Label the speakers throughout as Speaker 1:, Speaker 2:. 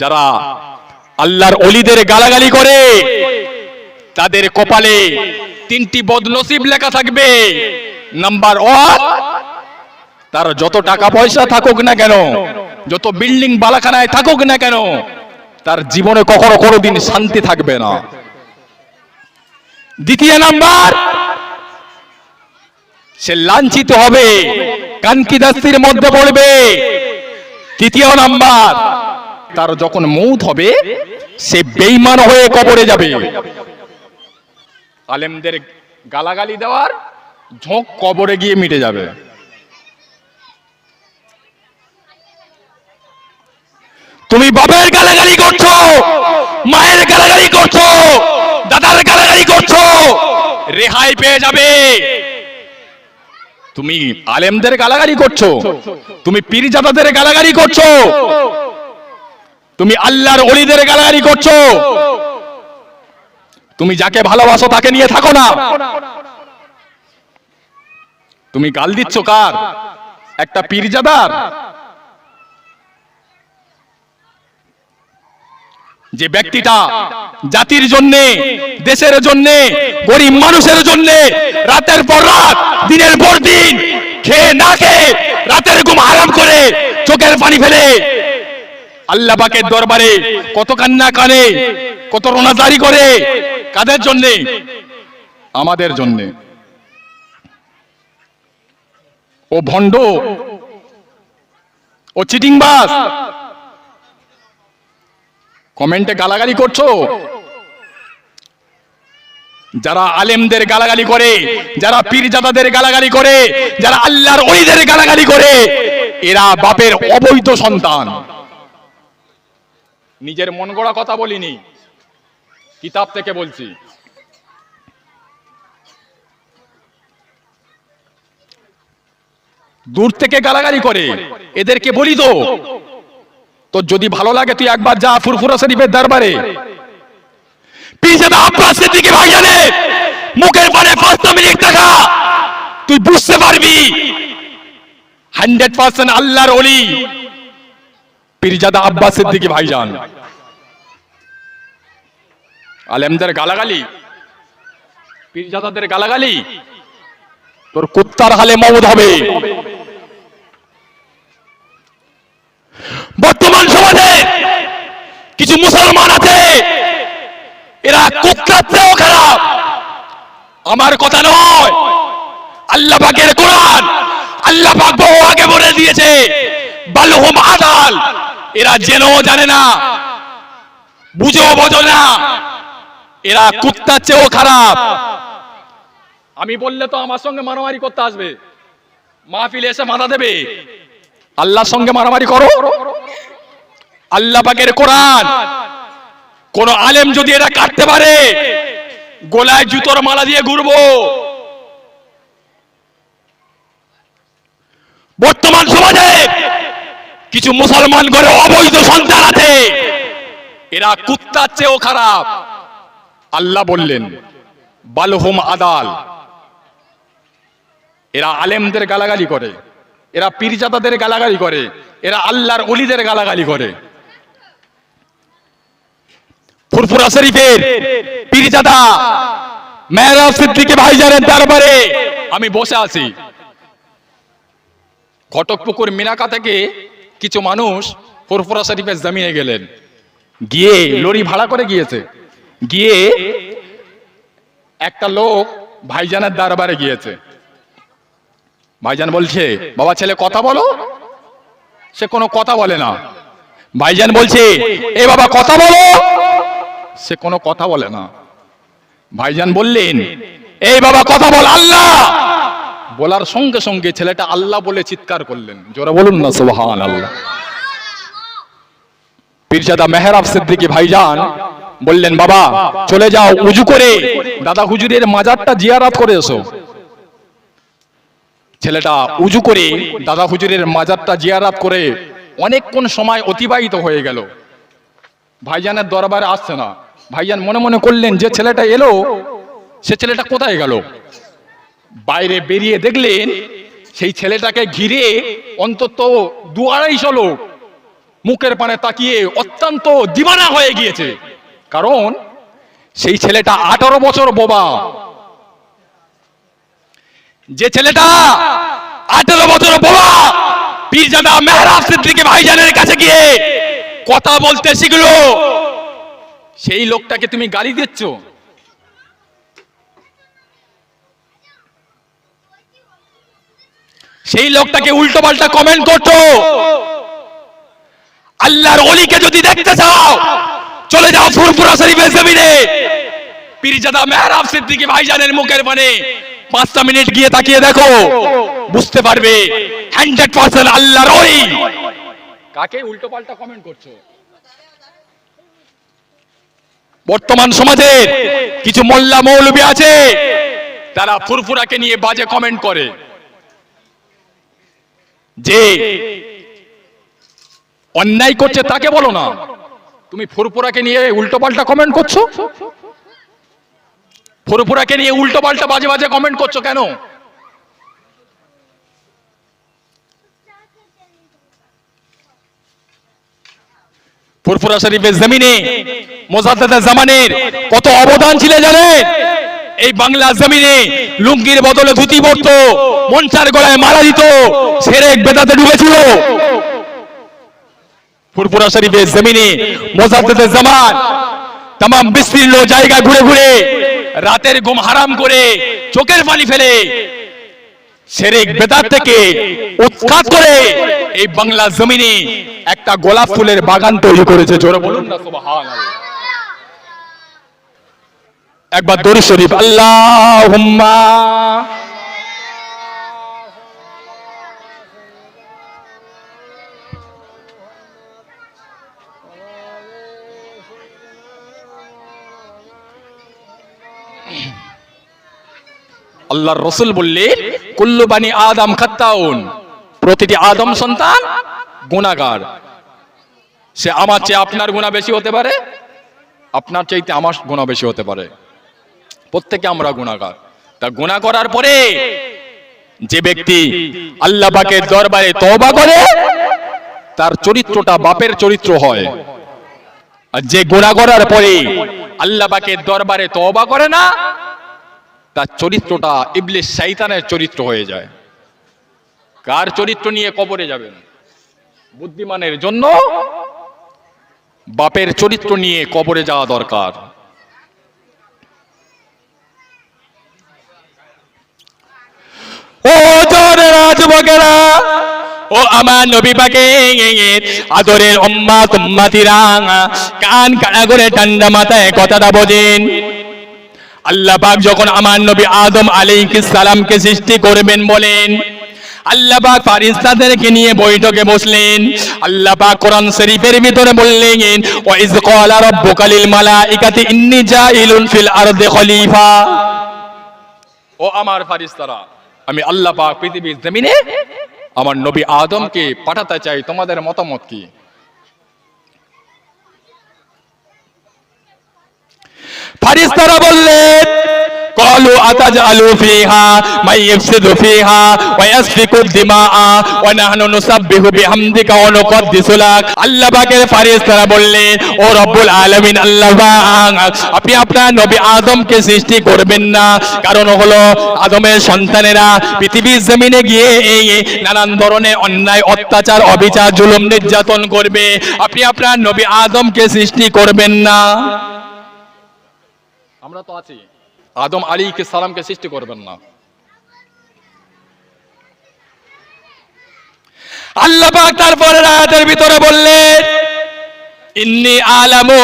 Speaker 1: যারা আল্লাহর অলিদের গালাগালি করে, তাদের কপালে তিনটি বদনসিব লেখা থাকবে। নাম্বার ওয়ান তার যত টাকা পয়সা থাকুক না কেন, যত বিল্ডিং বালাখানায় থাকুক না কেন, তার জীবনে কখনো কোনোদিন শান্তি থাকবে না। দ্বিতীয় নাম্বার, সে লাঞ্ছিত হবে কানকিদাস্তির মধ্যে পড়বে। তৃতীয় নাম্বার তার যখন মৌত হবে, সে বেইমান হয়ে কবরে যাবে। আলেমদের গালাগালি দেওয়ার ঝোঁক কবরে গিয়ে মিটে যাবে। তুমি বাবার গালাগালি করছ, মায়ের গালাগালি করছ, দাদার গালাগালি করছ, রেহাই পেয়ে যাবে। তুমি আলেমদের গালাগালি করছ, তুমি পীরজাদাদের গালাগালি করছ তুমি আল্লাহর অলিদের গালাগালি করছ। তুমি যাকে ভালোবাসো তাকে নিয়ে থাকো না। তুমি গাল দিচ্ছ কার? একটা পীরজাদার? যে ব্যক্তিটা জাতির জন্য, দেশের জন্য, গরিব মানুষের জন্য রাতের পর রাত, দিনের পর দিন খেয়ে না খেয়ে রাতের ঘুম আরাম করে চোখের পানি ফেলে আল্লাহ পাকের দরবারে কত কান্না কানে, কত রোনাজারি করে। কাদের জন্য? আমাদের জন্য। ও ভণ্ড, ও চিটিংবাজ। কমেন্টে গালাগালি করছ? যারা আলেমদের গালাগালি করে, যারা পীরজাদাদের গালাগালি করে, যারা আল্লাহর ওইদের গালাগালি করে, এরা বাপের অবৈধ সন্তান। নিজের মন গড়া কথা বলিনি। কিতাব থেকে বলছি। দূর থেকে গালাগালি করে। এদেরকে বলি তো তো যদি ভালো লাগে, তুই একবার যা ফুরফুরা শরীফের দরবারে। ভাই জানে তুই বুঝতে পারবি। হান্ড্রেড পার্সেন্ট আল্লাহর অলি পীরজাদা আব্বাসের দিকে ভাইজান। আলেমদের গালাগালি। পীরজাদাদের গালাগালি। তোর কুত্তার হালে মমদ হবে। বর্তমান সমাজে কিছু মুসলমান আছে, এরা কুত্তার চেয়েও খারাপ। আমার কথা নয়, আল্লাহ পাকের কোরআন, আল্লাহ পাক বহু আগে বলে দিয়েছে, বালহুম আদাল। এরা জেনেও জানে না বুঝেও বোঝো না। এরা কুত্তার চেয়েও খারাপ। আমি বললে তো আমার সঙ্গে মারামারি করতে আসবে। মাহফিলে এসে মাথা দেবে। আল্লাহর সঙ্গে মারামারি করো। আল্লাহ পাকের কোরআন। কোন আলেম যদি এটা কাটতে পারে গোলায় জুতোর মালা দিয়ে ঘুরবো। বর্তমান সমাজে কিছু মুসলমান ঘরে অবৈধ সন্তান আছে। এরা কুত্তার চেয়েও খারাপ। আল্লাহ বললেন, বালহুম আদাল। এরা আলেমদের গালাগালি করে, এরা পীরজাদাদের গালাগালি করে, এরা আল্লাহর অলিদের গালাগালি করে। ফুরফুরা শরীফের পীরজাদা মেহরাব সিদ্দিকী ভাইজানের দরবারে আমি বসে আছি। ঘটকপুকুর মিনাকা থেকে কিছু মানুষ ফুরফুরা শরীফের জমিনে গেলেন। গিয়ে লরি ভাড়া করে গিয়েছে। গিয়ে একটা লোক ভাইজানের দরবারে গিয়েছে। ভাইজান বলছে, বাবা ছেলে, কথা বলো? সে কোনো কথা বলে না। ভাইজান বলছে, এ বাবা, কথা বলো? সে কোনো কথা বলে না। ভাইজান বললেন এই বাবা, কথা বল, আল্লাহ! বলার সঙ্গে সঙ্গে ছেলেটা আল্লাহ বলে চিৎকার করলেন। জোরে বলুন না সুবহান আল্লাহ পীরজাদা মেহরাব সিদ্দিকী ভাইজান বললেন, বাবা, চলে যাও, উজু করে। দাদা হুজুরের মাজারটা জিয়ারাত করে এসো। ছেলেটা উজু করে দাদা হুজুরের মাজারটা জিয়ারাত করে অনেকক্ষণ সময় অতিবাহিত হয়ে গেল। ভাইজানের দরবারে আসছে না। ভাইজান মনে মনে করলেন, যে ছেলেটা এলো, সে ছেলেটা কোথায় গেল? বাইরে বেরিয়ে দেখলেন সেই ছেলেটাকে ঘিরে অন্তত দু আড়াইশো লোক মুখের পানে তাকিয়ে অত্যন্ত দিবানা হয়ে গিয়েছে। কারণ সেই ছেলেটা আঠারো বছর বোবা। যে ছেলেটা আঠারো বছর বোবা, পীরজাদা মেহরাব সিদ্দিকী ভাইজানের কাছে গিয়ে কথা বলতে শিখলো, সেই লোকটাকে তুমি গালি দিচ্ছ? সেই লোকটাকে উল্টো পাল্টা কমেন্ট করছ। আল্লাহর অলিকে যদি দেখতে চাও, চলে যাও ফুরফুরা শরীফের জমিনে। পীরজাদা মেহরাব সিদ্দিকী ভাইজানের মুখের মানে পাঁচটা মিনিট গিয়ে তাকিয়ে দেখো, বুঝতে পারবে হান্ড্রেড পার্সেন্ট আল্লাহর ওই কাকে উল্টো পাল্টা কমেন্ট করছ? বর্তমান সমাজের কিছু মোল্লা মৌলবী আছে, তারা ফুরফুরাকে নিয়ে বাজে কমেন্ট করে। যে অন্যায় করছে তাকে বলো না। তুমি ফুরফুরাকে নিয়ে উল্টো পাল্টা কমেন্ট করছ? ফুরফুরাকে নিয়ে উল্টো পাল্টা বাজে বাজে কমেন্ট করছ কেন? ফুরফুরা শরীফের জমিনে মোজাদ্দেদ জামানের কত অবদান ছিল জানেন? এই বাংলা জমিনে লুঙ্গির বদলে ধুতি পরতো, মনসার গলায় মারা দিত সেরেক বেদাতে ডুবেছিল। ফুরফুরা শরীফের জমিনে মোজাদ্দেদ জামান তাম বিস্তীর্ণ জায়গা ঘুরে ঘুরে রাতের ঘুম হারাম করে চোখের পানি ফেলে সেরেক বেদাত থেকে উৎখাত করে এই বাংলা জমিনে একটা গোলাপ ফুলের বাগান তৈরি করেছে। জোরে বলুন না, সুবহানাল্লাহ। একবার দরুদ শরীফ, আল্লাহুম্মা আল্লাহর রসুল বললেন, কুল্লু বানি আদম খাত্তাউন। প্রতিটি আদম সন্তান গুণাগার সে আমার চেয়ে আপনার গুণা বেশি হতে পারে? আপনার চাইতে আমার গুণা বেশি হতে পারে। প্রত্যেকে আমরা গুণাগার। তা গুণা করার পরে যে ব্যক্তি আল্লাহ পাকের দরবারে তওবা করে, তার চরিত্রটা বাপের চরিত্র হয়। আর যে গুণা করার পরে আল্লাহ পাকের দরবারে তওবা করে না, তার চরিত্রটা ইবলিস শৈতানের চরিত্র হয়ে যায়। কার চরিত্র নিয়ে কবরে যাবেন? বুদ্ধিমানের জন্য বাপের চরিত্র নিয়ে কবরে যাওয়া দরকার ও জোরে রাজবকেরা ও আমার নবী পাকে আদরের উম্মা তুম্মাতিরা কান কানা করে ঠান্ডা মাথায় কথাটা বোঝেন। আল্লাহ পাক যখন আমার নবী আদম আলাইহিস সালামকে সৃষ্টি করবেন বলেন, আল্লাহ পাক ফারিস্তাদেরকে নিয়ে বৈঠকে বসলেন। আল্লাহ পাক কোরআন শরীফের ভিতরে বললেন ওয়া ইজ ক্বালা রাব্বুকা লিল মালাইকাতি, ইন্নী জাইলুন ফিল আরদি খলিফা। ও আমার ফারিস্তারা আমি আল্লাহ পাক পৃথিবীর জমিনে আমার নবী আদমকে পাঠাতে চাই তোমাদের মতামত কি? ফারিস্তারা বললেন قالوا أتجعل فيها من يفسد فيها ويسفك الدماء ونحن نسبح بحمدك ونقدس لك আল্লাহ পাকের ফারিস্তারা বললেন ও রব্বুল আলামিন আল্লাহ পাক আপনি আপনার নবী আদমকে সৃষ্টি করবেন না কারণ হলো আদমের সন্তানেরা পৃথিবীর জমিনে গিয়ে এই নানান ধরনের অন্যায় অত্যাচার অবিচার জুলুম নির্যাতন করবে আপনি আপনার নবী আদমকে সৃষ্টি করবেন না আমরা তো আছি আদম আলীকে সালামকে সৃষ্টি করবেন না। আল্লাহ তারপরে রাতের ভিতরে বললেন ইন্নি আলামু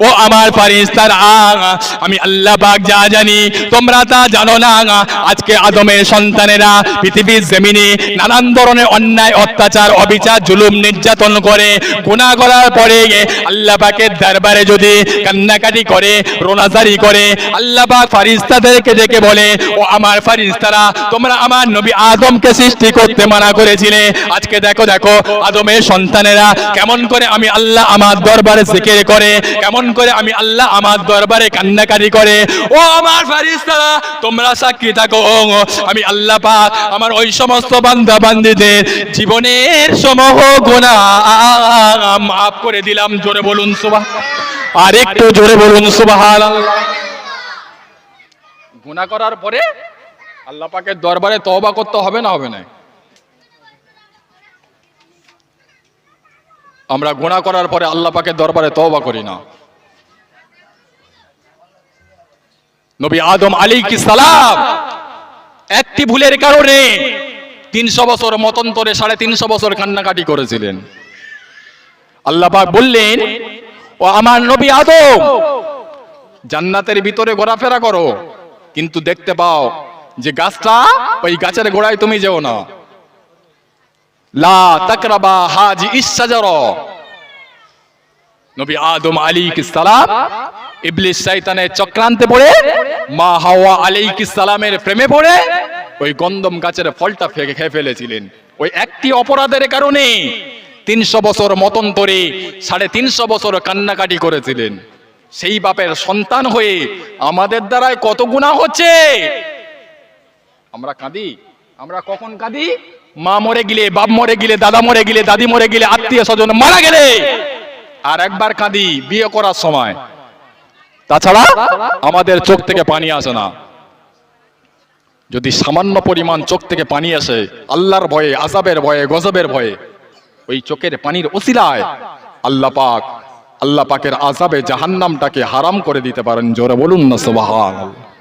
Speaker 1: ও আমার ফারিস্তারা আমি আল্লাহ পাক যা জানি তোমরা তা জানো না আজকে আদমের সন্তানেরা পৃথিবীর জমিনে নানান ধরনের অন্যায় অত্যাচার অবিচার জুলুম নির্যাতন করে গুনাহ করার পরে আল্লাহ পাকের দরবারে যদি কান্নাকাটি করে রোনাজারি করে আল্লাহ পাক ফারিস্তাদেরকে ডেকে বলে ও আমার ফারিস্তারা তোমরা আমার নবী আদমকে সৃষ্টি করতে মানা করেছিলে আজকে দেখো দেখো, আদমের সন্তানেরা কেমন করে আমি আল্লাহ আমার দরবারে জিকির করে, কেমন করে আমি আল্লাহ আমার দরবারে কান্নাকারি করে। ও আমার ফারিস্তারা তোমরা সাক্ষী থাকো আমি আল্লাহ পাক আমার ওই সমস্ত বান্দা বান্দিদের জীবনের সমূহ গুনাহ মাফ করে দিলাম, জোরে বলুন সুবাহ আর একটু জোরে বলুন সুবহানাল্লাহ। গুনাহ করার পরে আল্লাহ পাকের দরবারে তওবা করতে হবে না হবে না? আমরা গুনাহ করার পরে আল্লাহ পাকের দরবারে তওবা করি না। নবী আদম আলী কি সালাম একটি ভুলের কারণে তিনশো বছর মতন্তরে সাড়ে তিনশো বছর কান্নাকাটি করেছিলেন। আল্লাহ পাক বললেন, ও আমার নবী আদম, জান্নাতের ভিতরে ঘোরাফেরা করো, কিন্তু দেখতে পাও যে গাছটা ওই গাছের গোড়ায় তুমি যেও না। লা তাকরাবা হাজি নবী আদম ইবলিস চক্রান্তে পড়ে, মা হাওয়া পড়ে, ওই গাছের ফলটা ফেকে খেয়ে ফেলেছিলেন। ওই একটি অপরাধের কারণে তিনশো বছর মতন্তরে সাড়ে তিনশো বছর কান্নাকাটি করেছিলেন। সেই বাপের সন্তান হয়ে আমাদের দ্বারাই কত গুণা হচ্ছে? আমরা কাঁদি, আমরা কখন কাঁদি? মা মরে গেলে, বাপ মরে গেলে, দাদা মরে গেলে, দাদি মরে গেলে, আত্মীয় স্বজন মারা গেলে। আর একবার কাঁদি, বিয়ে করার সময়। তাছাড়া আমাদের চোখ থেকে পানি আসে না। যদি সামান্য পরিমাণ চোখ থেকে পানি আসে, আল্লাহর ভয়ে আজাবের ভয়ে, গজবের ভয়ে, ওই চোখের পানির ওসিলায় আল্লাহ পাক, আল্লাহ পাকের আজাবে জাহান্নামটাকে হারাম করে দিতে পারেন। জোরে বলুন না, সুবহানাল্লাহ।